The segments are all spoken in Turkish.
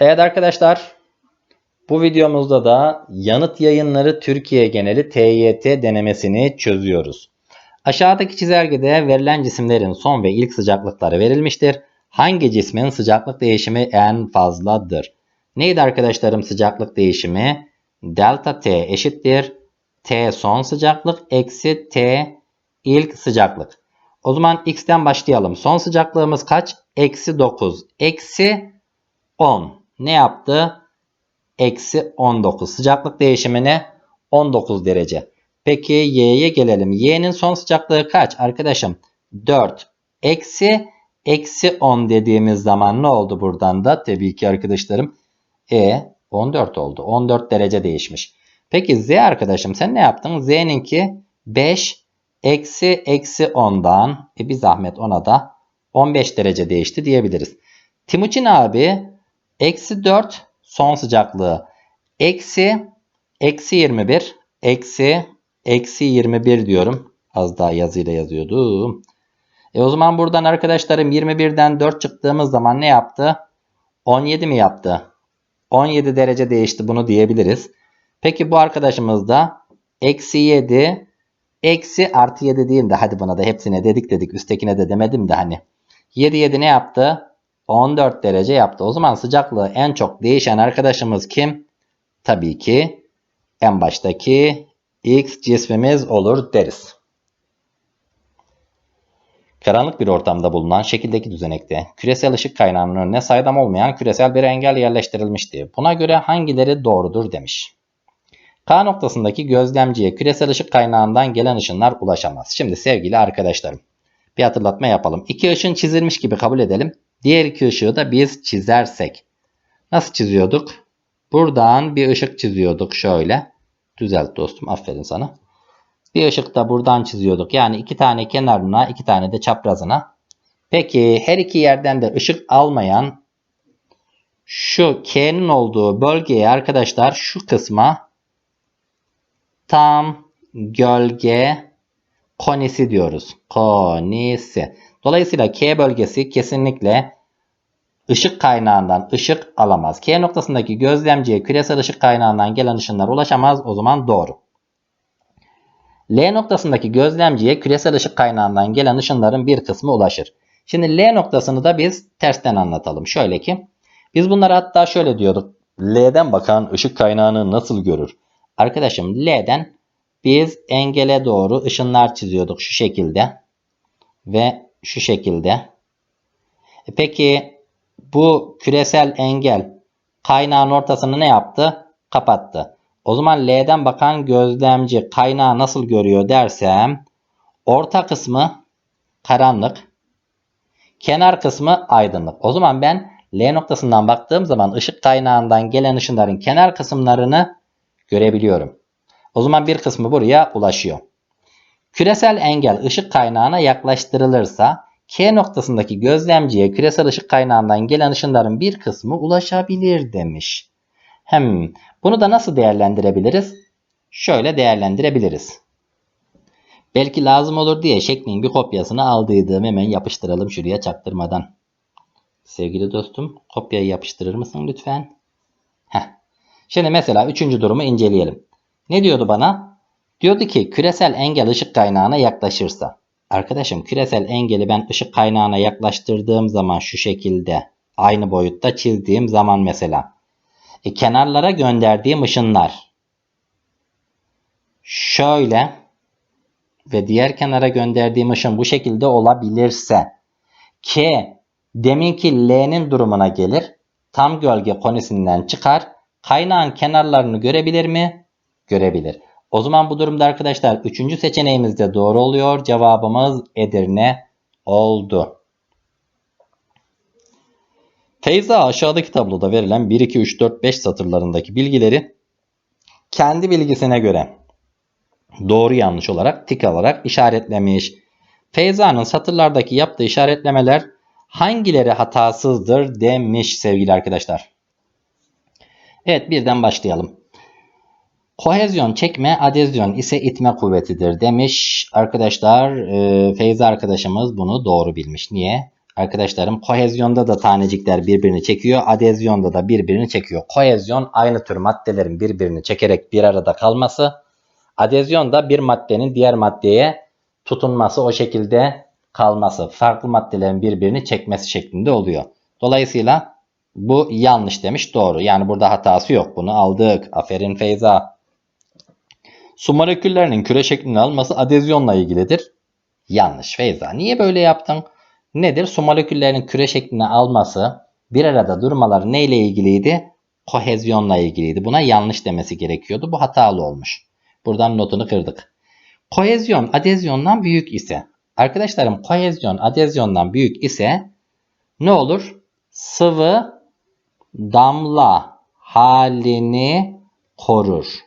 Evet arkadaşlar, bu videomuzda da yanıt yayınları Türkiye geneli TYT denemesini çözüyoruz. Aşağıdaki çizelgede verilen cisimlerin son ve ilk sıcaklıkları verilmiştir. Hangi cismin sıcaklık değişimi en fazladır? Neydi arkadaşlarım sıcaklık değişimi? Delta T eşittir. T son sıcaklık eksi T ilk sıcaklık. O zaman X'ten başlayalım. Son sıcaklığımız kaç? Eksi 9. Eksi 10. Ne yaptı? Eksi 19. Sıcaklık değişimine 19 derece. Peki Y'ye gelelim. Y'nin son sıcaklığı kaç? Arkadaşım 4. Eksi eksi 10 dediğimiz zaman ne oldu buradan da? Tabii ki arkadaşlarım. E 14 oldu. 14 derece değişmiş. Peki Z arkadaşım sen ne yaptın? Z'ninki 5 eksi eksi 10'dan e bir zahmet ona da 15 derece değişti diyebiliriz. Timuçin abi eksi 4 son sıcaklığı eksi eksi 21 eksi eksi 21 diyorum. Az daha yazıyla yazıyordum. E o zaman buradan arkadaşlarım 21'den 4 çıktığımız zaman ne yaptı? 17 mi yaptı? 17 derece değişti bunu diyebiliriz. Peki bu arkadaşımız da eksi 7 eksi artı 7 değil de hadi buna da hepsine dedik dedik üsttekine de demedim de hani. 7 7 ne yaptı? 14 derece yaptı. O zaman sıcaklığı en çok değişen arkadaşımız kim? Tabii ki en baştaki X cismimiz olur deriz. Karanlık bir ortamda bulunan şekildeki düzenekte küresel ışık kaynağının önüne saydam olmayan küresel bir engel yerleştirilmişti. Buna göre hangileri doğrudur demiş. K noktasındaki gözlemciye küresel ışık kaynağından gelen ışınlar ulaşamaz. Şimdi sevgili arkadaşlarım bir hatırlatma yapalım. İki ışın çizilmiş gibi kabul edelim. Diğer iki ışığı da biz çizersek. Nasıl çiziyorduk? Buradan bir ışık çiziyorduk şöyle. Düzelt dostum aferin sana. Bir ışık da buradan çiziyorduk. Yani iki tane kenarına iki tane de çaprazına. Peki her iki yerden de ışık almayan şu K'nin olduğu bölgeye arkadaşlar şu kısma tam gölge konisi diyoruz. Konisi. Dolayısıyla K bölgesi kesinlikle ışık kaynağından ışık alamaz. K noktasındaki gözlemciye küresel ışık kaynağından gelen ışınlar ulaşamaz. O zaman doğru. L noktasındaki gözlemciye küresel ışık kaynağından gelen ışınların bir kısmı ulaşır. Şimdi L noktasını da biz tersten anlatalım. Şöyle ki biz bunları hatta şöyle diyorduk. L'den bakan ışık kaynağını nasıl görür? Arkadaşım L'den biz engele doğru ışınlar çiziyorduk şu şekilde ve şu şekilde. E peki bu küresel engel kaynağın ortasını ne yaptı? Kapattı. O zaman L'den bakan gözlemci kaynağı nasıl görüyor dersem orta kısmı karanlık, kenar kısmı aydınlık. O zaman ben L noktasından baktığım zaman ışık kaynağından gelen ışınların kenar kısımlarını görebiliyorum. O zaman bir kısmı buraya ulaşıyor. Küresel engel ışık kaynağına yaklaştırılırsa K noktasındaki gözlemciye küresel ışık kaynağından gelen ışınların bir kısmı ulaşabilir demiş. Hem bunu da nasıl değerlendirebiliriz? Şöyle değerlendirebiliriz. Belki lazım olur diye şeklin bir kopyasını aldıydım. Hemen yapıştıralım şuraya çaktırmadan. Sevgili dostum kopyayı yapıştırır mısın lütfen? Heh. Şimdi mesela üçüncü durumu inceleyelim. Ne diyordu bana? Diyordu ki küresel engel ışık kaynağına yaklaşırsa. Arkadaşım küresel engeli ben ışık kaynağına yaklaştırdığım zaman şu şekilde aynı boyutta çizdiğim zaman mesela e, kenarlara gönderdiğim ışınlar şöyle ve diğer kenara gönderdiğim ışın bu şekilde olabilirse K deminki L'nin durumuna gelir. Tam gölge konisinden çıkar. Kaynağın kenarlarını görebilir mi? Görebilir. O zaman bu durumda arkadaşlar 3. seçeneğimiz de doğru oluyor. Cevabımız Edirne oldu. Feyza aşağıdaki tabloda verilen 1, 2, 3, 4, 5 satırlarındaki bilgileri kendi bilgisine göre doğru yanlış olarak tik alarak işaretlemiş. Feyza'nın satırlardaki yaptığı işaretlemeler hangileri hatasızdır demiş sevgili arkadaşlar. Evet birden başlayalım. Kohezyon çekme, adezyon ise itme kuvvetidir demiş. Arkadaşlar e, Feyza arkadaşımız bunu doğru bilmiş. Niye? Arkadaşlarım kohezyonda da tanecikler birbirini çekiyor. Adezyonda da birbirini çekiyor. Kohezyon aynı tür maddelerin birbirini çekerek bir arada kalması. Adezyon da bir maddenin diğer maddeye tutunması o şekilde kalması. Farklı maddelerin birbirini çekmesi şeklinde oluyor. Dolayısıyla bu yanlış demiş doğru. Yani burada hatası yok. Bunu aldık. Aferin Feyza. Su moleküllerinin küre şeklini alması adezyonla ilgilidir. Yanlış Feyza. Niye böyle yaptın? Nedir? Su moleküllerinin küre şeklini alması, bir arada durmaları neyle ilgiliydi? Kohezyonla ilgiliydi. Buna yanlış demesi gerekiyordu. Bu hatalı olmuş. Buradan notunu kırdık. Kohezyon adezyondan büyük ise, arkadaşlarım kohezyon adezyondan büyük ise ne olur? Sıvı damla halini korur.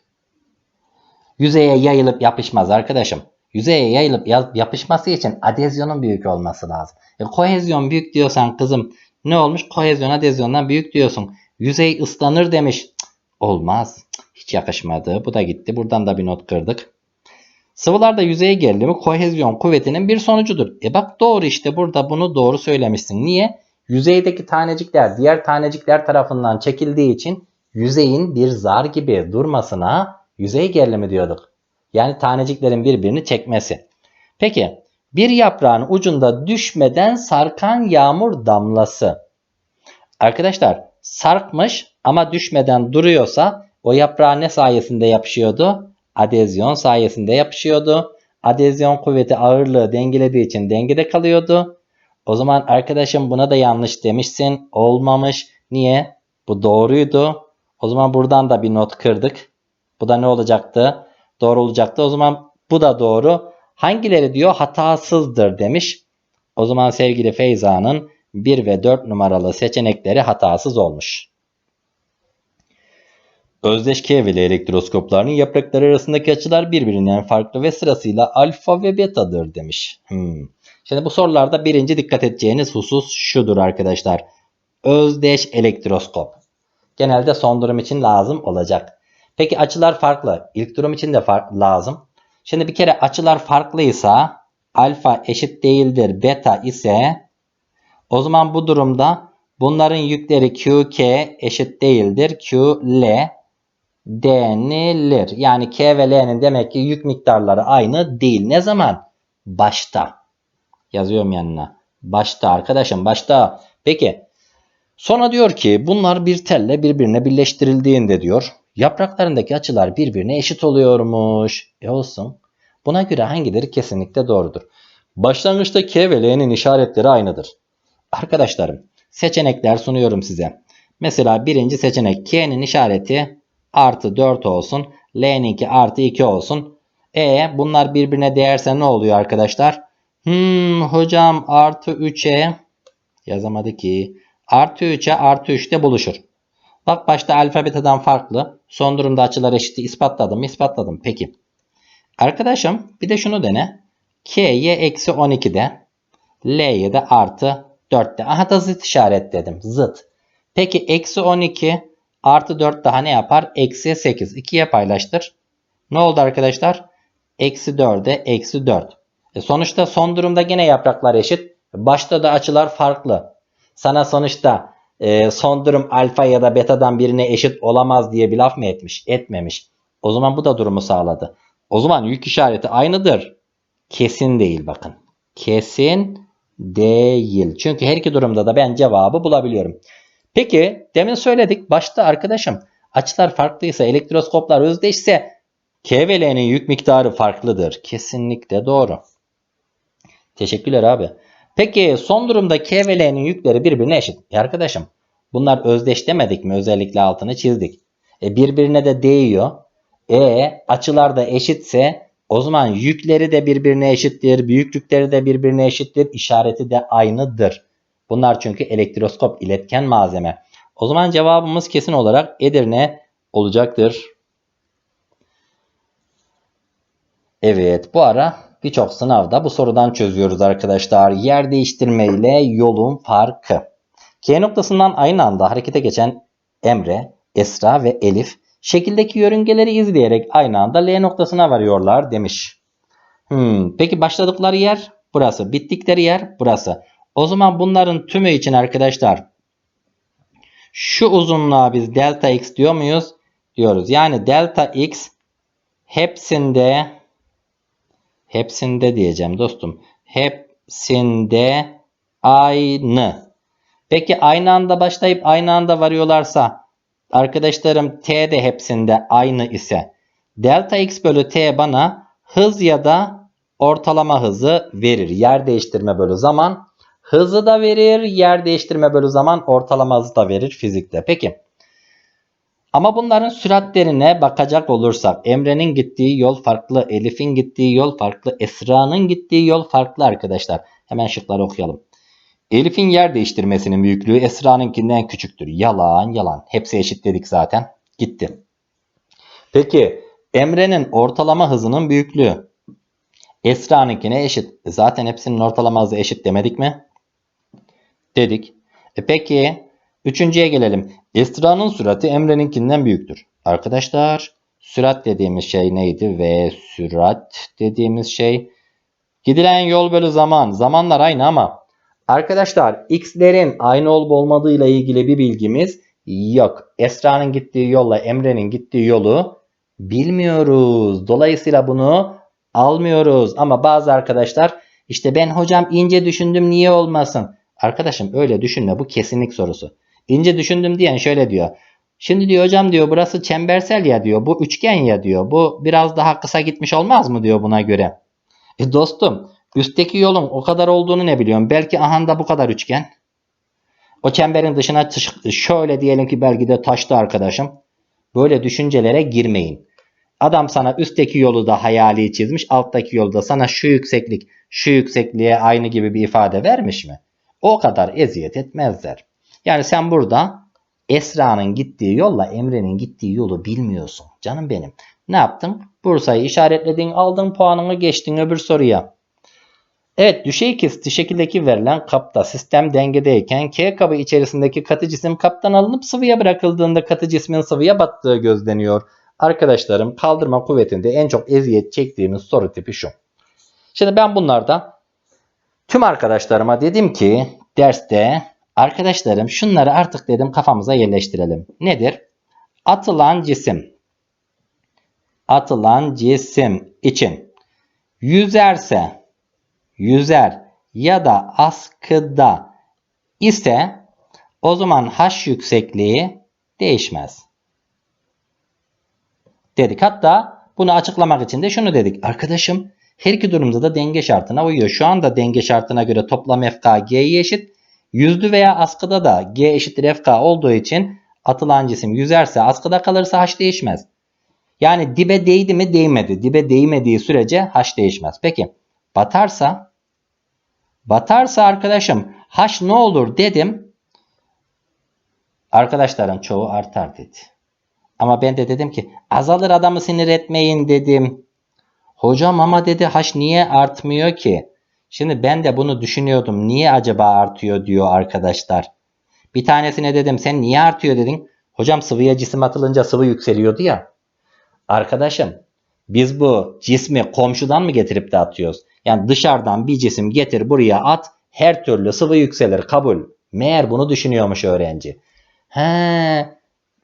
Yüzeye yayılıp yapışmaz arkadaşım. Yüzeye yayılıp ya- yapışması için adezyonun büyük olması lazım. E, kohezyon büyük diyorsan kızım ne olmuş? Kohezyon adezyondan büyük diyorsun. Yüzey ıslanır demiş. Olmaz. Hiç yakışmadı. Bu da gitti. Buradan da bir not kırdık. Sıvılarda yüzeye gerilimi kohezyon kuvvetinin bir sonucudur. E bak doğru işte burada bunu doğru söylemişsin. Niye? Yüzeydeki tanecikler diğer tanecikler tarafından çekildiği için yüzeyin bir zar gibi durmasına yüzey gerilimi diyorduk. Yani taneciklerin birbirini çekmesi. Peki bir yaprağın ucunda düşmeden sarkan yağmur damlası. Arkadaşlar sarkmış ama düşmeden duruyorsa o yaprağa ne sayesinde yapışıyordu? Adezyon sayesinde yapışıyordu. Adezyon kuvveti ağırlığı dengelediği için dengede kalıyordu. O zaman arkadaşım buna da yanlış demişsin. Olmamış. Niye? Bu doğruydu. O zaman buradan da bir not kırdık. Bu da ne olacaktı? Doğru olacaktı. O zaman bu da doğru. Hangileri diyor hatasızdır demiş. O zaman sevgili Feyza'nın 1 ve 4 numaralı seçenekleri hatasız olmuş. Özdeş keveli elektroskoplarının yaprakları arasındaki açılar birbirinden farklı ve sırasıyla alfa ve betadır demiş. Hmm. Şimdi bu sorularda birinci dikkat edeceğiniz husus şudur arkadaşlar. Özdeş elektroskop. Genelde son durum için lazım olacak. Peki açılar farklı. İlk durum için de lazım. Şimdi bir kere açılar farklıysa alfa eşit değildir beta ise o zaman bu durumda bunların yükleri QK eşit değildir QL denilir. Yani K ve L'nin demek ki yük miktarları aynı değil. Ne zaman? Başta. Yazıyorum yanına. Başta arkadaşım başta. Peki. Sonra diyor ki bunlar bir telle birbirine birleştirildiğinde diyor yapraklarındaki açılar birbirine eşit oluyormuş. E olsun. Buna göre hangileri kesinlikle doğrudur? Başlangıçta K ve L'nin işaretleri aynıdır. Arkadaşlarım seçenekler sunuyorum size. Mesela birinci seçenek K'nin işareti artı 4 olsun. L'ninki artı 2 olsun. E bunlar birbirine değerse ne oluyor arkadaşlar? Hmm hocam artı 3'e yazamadı ki. Artı 3'e artı 3'te buluşur. Bak başta alfa betadan farklı. Son durumda açılar eşiti ispatladım mı? İspatladım. Peki. Arkadaşım bir de şunu dene. K'ye eksi 12'de. L'ye de artı 4'te. Aha da zıt işaretledim. Zıt. Peki eksi 12 artı 4 daha ne yapar? Eksi 8. 2'ye paylaştır. Ne oldu arkadaşlar? Eksi 4'e eksi 4. E sonuçta son durumda gene yapraklar eşit. Başta da açılar farklı. Sana sonuçta e, son durum alfa ya da betadan birine eşit olamaz diye bir laf mı etmiş? Etmemiş. O zaman bu da durumu sağladı. O zaman yük işareti aynıdır. Kesin değil bakın. Kesin değil. Çünkü her iki durumda da ben cevabı bulabiliyorum. Peki demin söyledik başta arkadaşım açılar farklıysa elektroskoplar özdeşse K ve L'nin yük miktarı farklıdır. Kesinlikle doğru. Teşekkürler abi. Peki son durumda K ve L'nin yükleri birbirine eşit. E arkadaşım bunlar özdeş demedik mi? Özellikle altını çizdik. E birbirine de değiyor. E açılar da eşitse o zaman yükleri de birbirine eşittir. Büyüklükleri de birbirine eşittir. İşareti de aynıdır. Bunlar çünkü elektroskop iletken malzeme. O zaman cevabımız kesin olarak Edirne olacaktır. Evet bu ara birçok sınavda bu sorudan çözüyoruz arkadaşlar. Yer değiştirme ile yolun farkı. K noktasından aynı anda harekete geçen Emre, Esra ve Elif şekildeki yörüngeleri izleyerek aynı anda L noktasına varıyorlar demiş. Hmm, peki başladıkları yer burası. Bittikleri yer burası. O zaman bunların tümü için arkadaşlar şu uzunluğa biz delta x diyor muyuz? Diyoruz. Yani delta x hepsinde hepsinde diyeceğim dostum. Hepsinde aynı. Peki aynı anda başlayıp aynı anda varıyorlarsa arkadaşlarım t de hepsinde aynı ise delta x bölü t bana hız ya da ortalama hızı verir. Yer değiştirme bölü zaman hızı da verir. Yer değiştirme bölü zaman ortalama hızı da verir fizikte. Peki. Ama bunların süratlerine bakacak olursak Emre'nin gittiği yol farklı, Elif'in gittiği yol farklı, Esra'nın gittiği yol farklı arkadaşlar. Hemen şıkları okuyalım. Elif'in yer değiştirmesinin büyüklüğü Esra'nınkinden küçüktür. Yalan yalan. Hepsi eşit dedik zaten. Gitti. Peki Emre'nin ortalama hızının büyüklüğü Esra'nınkine eşit. Zaten hepsinin ortalama hızı eşit demedik mi? Dedik. E peki üçüncüye gelelim. Esra'nın sürati Emre'ninkinden büyüktür. Arkadaşlar sürat dediğimiz şey neydi? Ve sürat dediğimiz şey gidilen yol bölü zaman. Zamanlar aynı ama arkadaşlar x'lerin aynı olup olmadığıyla ilgili bir bilgimiz yok. Esra'nın gittiği yolla Emre'nin gittiği yolu bilmiyoruz. Dolayısıyla bunu almıyoruz. Ama bazı arkadaşlar işte ben hocam ince düşündüm niye olmasın? Arkadaşım öyle düşünme bu kesinlik sorusu. İnce düşündüm diyen şöyle diyor. Şimdi diyor hocam diyor burası çembersel ya diyor. Bu üçgen ya diyor. Bu biraz daha kısa gitmiş olmaz mı diyor buna göre. E dostum üstteki yolun o kadar olduğunu ne biliyorum. Belki ahanda bu kadar üçgen. O çemberin dışına şöyle diyelim ki belki de taştı arkadaşım. Böyle düşüncelere girmeyin. Adam sana üstteki yolu da hayali çizmiş. Alttaki yolu da sana şu yükseklik, şu yüksekliğe aynı gibi bir ifade vermiş mi? O kadar eziyet etmezler. Yani sen burada Esra'nın gittiği yolla Emre'nin gittiği yolu bilmiyorsun. Canım benim. Ne yaptın? Bursa'yı işaretledin, aldın puanını geçtin öbür soruya. Evet düşey kesiti şekildeki verilen kapta sistem dengedeyken K kabı içerisindeki katı cisim kaptan alınıp sıvıya bırakıldığında katı cismin sıvıya battığı gözleniyor. Arkadaşlarım kaldırma kuvvetinde en çok eziyet çektiğimiz soru tipi şu. Şimdi ben bunlarda tüm arkadaşlarıma dedim ki derste arkadaşlarım şunları artık dedim kafamıza yerleştirelim. Nedir? Atılan cisim atılan cisim için yüzerse yüzer ya da askıda ise o zaman h yüksekliği değişmez dedik. Hatta bunu açıklamak için de şunu dedik. Arkadaşım her iki durumda da denge şartına uyuyor. Şu anda denge şartına göre toplam FK eşit. Yüzlü veya askıda da G eşittir FK olduğu için atılan cisim yüzerse askıda kalırsa H değişmez. Yani dibe değdi mi değmedi. Dibe değmediği sürece H değişmez. Peki batarsa batarsa arkadaşım H ne olur dedim. Arkadaşların çoğu artar dedi. Ama ben de dedim ki azalır adamı sinir etmeyin dedim. Hocam ama dedi haş niye artmıyor ki? Şimdi ben de bunu düşünüyordum. Niye acaba artıyor diyor arkadaşlar. Bir tanesine dedim sen niye artıyor dedin. Hocam sıvıya cisim atılınca sıvı yükseliyordu ya. Arkadaşım biz bu cismi komşudan mı getirip de atıyoruz? Yani dışarıdan bir cisim getir buraya at her türlü sıvı yükselir kabul. Meğer bunu düşünüyormuş öğrenci. He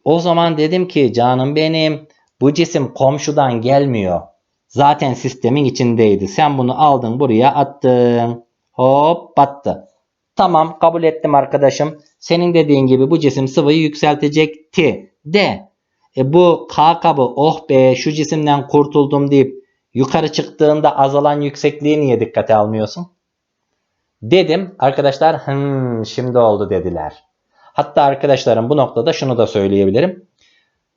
o zaman dedim ki canım benim bu cisim komşudan gelmiyor. Zaten sistemin içindeydi. Sen bunu aldın buraya attın. Hop battı. Tamam kabul ettim arkadaşım. Senin dediğin gibi bu cisim sıvıyı yükseltecekti. De e bu K kabı oh be şu cisimden kurtuldum deyip yukarı çıktığında azalan yüksekliği niye dikkate almıyorsun? Dedim arkadaşlar hım şimdi oldu dediler. Hatta arkadaşlarım bu noktada şunu da söyleyebilirim.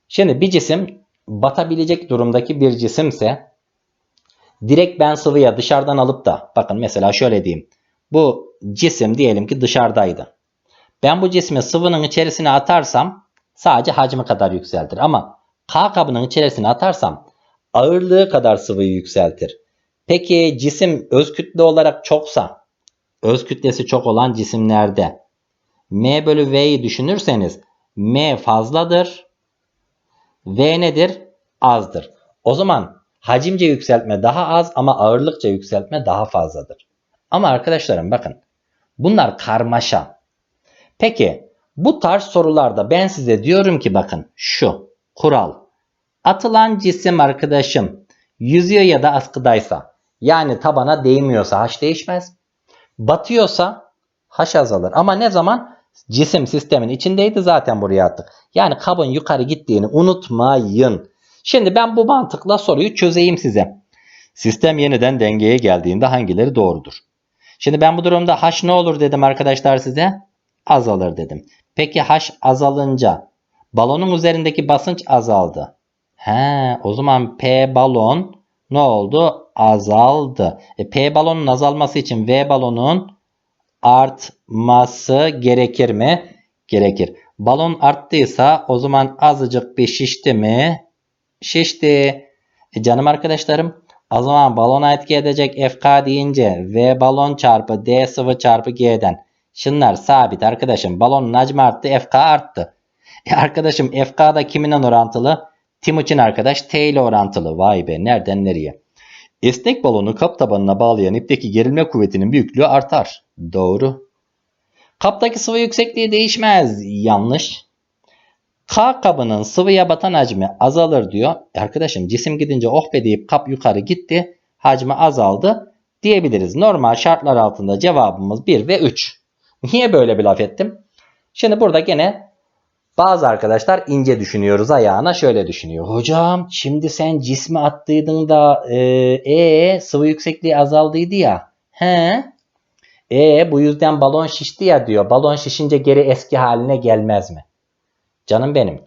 Şimdi bir cisim batabilecek durumdaki bir cisimse direkt ben sıvıya dışarıdan alıp da bakın mesela şöyle diyeyim. Bu cisim diyelim ki dışarıdaydı. Ben bu cismi sıvının içerisine atarsam sadece hacmi kadar yükseltir. Ama K kabının içerisine atarsam ağırlığı kadar sıvıyı yükseltir. Peki cisim öz kütle olarak çoksa öz kütlesi çok olan cisimlerde M bölü V'yi düşünürseniz M fazladır. V nedir? Azdır. O zaman hacimce yükseltme daha az ama ağırlıkça yükseltme daha fazladır. Ama arkadaşlarım bakın Bunlar karmaşa. Peki bu tarz sorularda ben size diyorum ki bakın şu kural. Atılan cisim arkadaşım yüzüyor ya da askıdaysa yani tabana değmiyorsa haş değişmez. Batıyorsa haş azalır. Ama ne zaman? Cisim sistemin içindeydi zaten buraya attık. Yani kabın yukarı gittiğini unutmayın. Şimdi ben bu mantıkla soruyu çözeyim size. Sistem yeniden dengeye geldiğinde hangileri doğrudur? Şimdi ben bu durumda h ne olur dedim arkadaşlar size? Azalır dedim. Peki h azalınca balonun üzerindeki basınç azaldı. He, o zaman P balon ne oldu? Azaldı. E, P balonun azalması için V balonun artması gerekir mi? Gerekir. Balon arttıysa o zaman azıcık bir şişti mi? Şişti. E canım arkadaşlarım o zaman balona etki edecek FK deyince V balon çarpı D sıvı çarpı G'den. Şunlar sabit arkadaşım. Balonun hacmi arttı FK arttı. E arkadaşım FK da kiminle orantılı? Timuçin arkadaş T ile orantılı. Vay be nereden nereye? Esnek balonu kap tabanına bağlayan ipteki gerilme kuvvetinin büyüklüğü artar. Doğru. Kaptaki sıvı yüksekliği değişmez. Yanlış. K kabının sıvıya batan hacmi azalır diyor. Arkadaşım cisim gidince oh be deyip kap yukarı gitti. Hacmi azaldı diyebiliriz. Normal şartlar altında cevabımız 1 ve 3. Niye böyle bir laf ettim? Şimdi burada gene bazı arkadaşlar ince düşünüyoruz ayağına şöyle düşünüyor. Hocam şimdi sen cismi attıydın da e, e, sıvı yüksekliği azaldıydı ya. He? E bu yüzden balon şişti ya diyor. Balon şişince geri eski haline gelmez mi? Canım benim.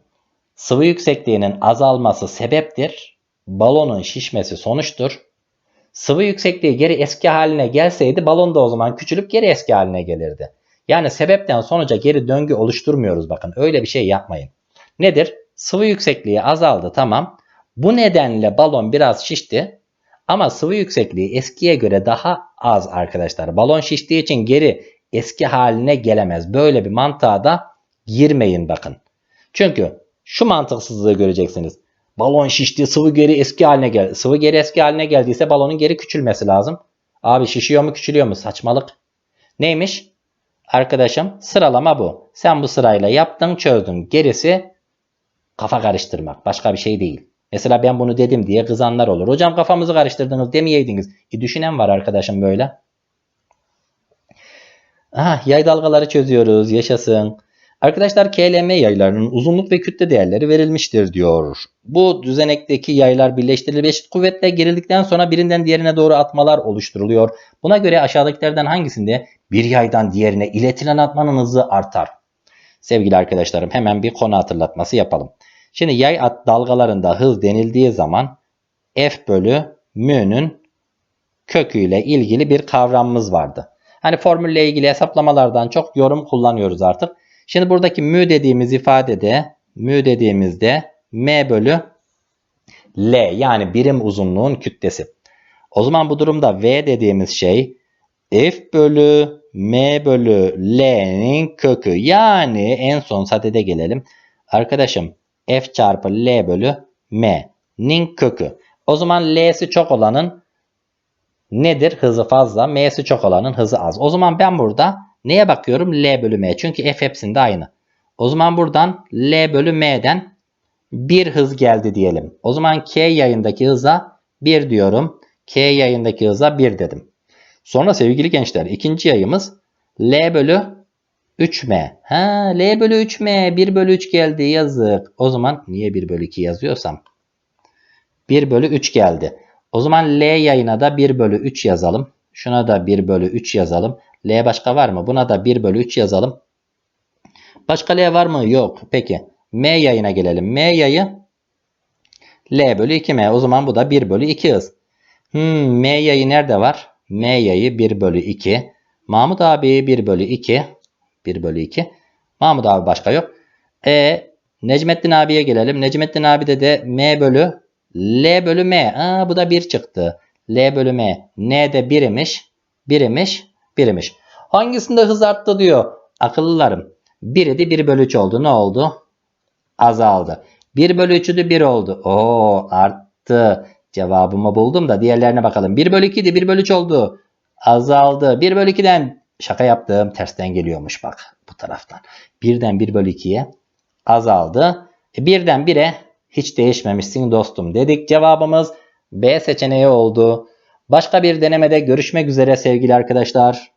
Sıvı yüksekliğinin azalması sebeptir. Balonun şişmesi sonuçtur. Sıvı yüksekliği geri eski haline gelseydi balon da o zaman küçülüp geri eski haline gelirdi. Yani sebepten sonuca geri döngü oluşturmuyoruz bakın. Öyle bir şey yapmayın. Nedir? Sıvı yüksekliği azaldı tamam. Bu nedenle balon biraz şişti. Ama sıvı yüksekliği eskiye göre daha az arkadaşlar. Balon şiştiği için geri eski haline gelemez. Böyle bir mantığa da girmeyin bakın. Çünkü şu mantıksızlığı göreceksiniz. Balon şişti, sıvı geri eski haline geldi. Sıvı geri eski haline geldiyse balonun geri küçülmesi lazım. Abi şişiyor mu küçülüyor mu? Saçmalık. Neymiş? Arkadaşım sıralama bu. Sen bu sırayla yaptın çözdün. Gerisi kafa karıştırmak. Başka bir şey değil. Mesela ben bunu dedim diye kızanlar olur. Hocam kafamızı karıştırdınız demeyeydiniz. E düşünen var arkadaşım böyle. Aha, yay dalgaları çözüyoruz. Yaşasın. Arkadaşlar KLM yaylarının uzunluk ve kütle değerleri verilmiştir diyor. Bu düzenekteki yaylar birleştirilip eşit kuvvetle gerildikten sonra birinden diğerine doğru atmalar oluşturuluyor. Buna göre aşağıdakilerden hangisinde bir yaydan diğerine iletilen atmanın hızı artar? Sevgili arkadaşlarım hemen bir konu hatırlatması yapalım. Şimdi yay at dalgalarında hız denildiği zaman F bölü mü'nün köküyle ilgili bir kavramımız vardı. Hani formülle ilgili hesaplamalardan çok yorum kullanıyoruz artık. Şimdi buradaki mü dediğimiz ifadede mü dediğimizde m bölü l yani birim uzunluğun kütlesi. O zaman bu durumda v dediğimiz şey f bölü m bölü l'nin kökü. Yani en son sadede gelelim. Arkadaşım f çarpı l bölü m'nin kökü. O zaman l'si çok olanın nedir? Hızı fazla. M'si çok olanın hızı az. O zaman ben burada Neye bakıyorum? L bölü M. Çünkü F hepsinde aynı. O zaman buradan L bölü M'den bir hız geldi diyelim. O zaman K yayındaki hıza 1 diyorum. K yayındaki hıza 1 dedim. Sonra sevgili gençler ikinci yayımız L bölü 3M. Ha, L bölü 3M 1 bölü 3 geldi yazık. O zaman niye 1 bölü 2 yazıyorsam? 1 bölü 3 geldi. O zaman L yayına da 1 bölü 3 yazalım. Şuna da 1 bölü 3 yazalım. L başka var mı? Buna da 1 bölü 3 yazalım. Başka L var mı? Yok. Peki. M yayına gelelim. M yayı L bölü 2M. O zaman bu da 1 bölü 2 hız. Hmm, M yayı nerede var? M yayı 1 bölü 2. Mahmut abi 1 bölü 2. 1 bölü 2. Mahmut abi başka yok. E Necmettin abiye gelelim. Necmettin abi de de M bölü L bölü M. Aa, bu da 1 çıktı. L bölü M. N de 1 imiş. 1 imiş. 1 imiş. Hangisinde hız arttı diyor. Akıllılarım. 1 idi 1 bölü 3 oldu. Ne oldu? Azaldı. 1 bölü 3'ü de 1 oldu. Oo arttı. Cevabımı buldum da diğerlerine bakalım. 1 bölü 2 idi 1 bölü 3 oldu. Azaldı. 1 bölü 2'den Şaka yaptım. Tersten geliyormuş bak bu taraftan. Birden 1 bölü 2'ye azaldı. E, birden 1'e hiç değişmemişsin dostum dedik. Cevabımız B seçeneği oldu. Başka bir denemede görüşmek üzere sevgili arkadaşlar.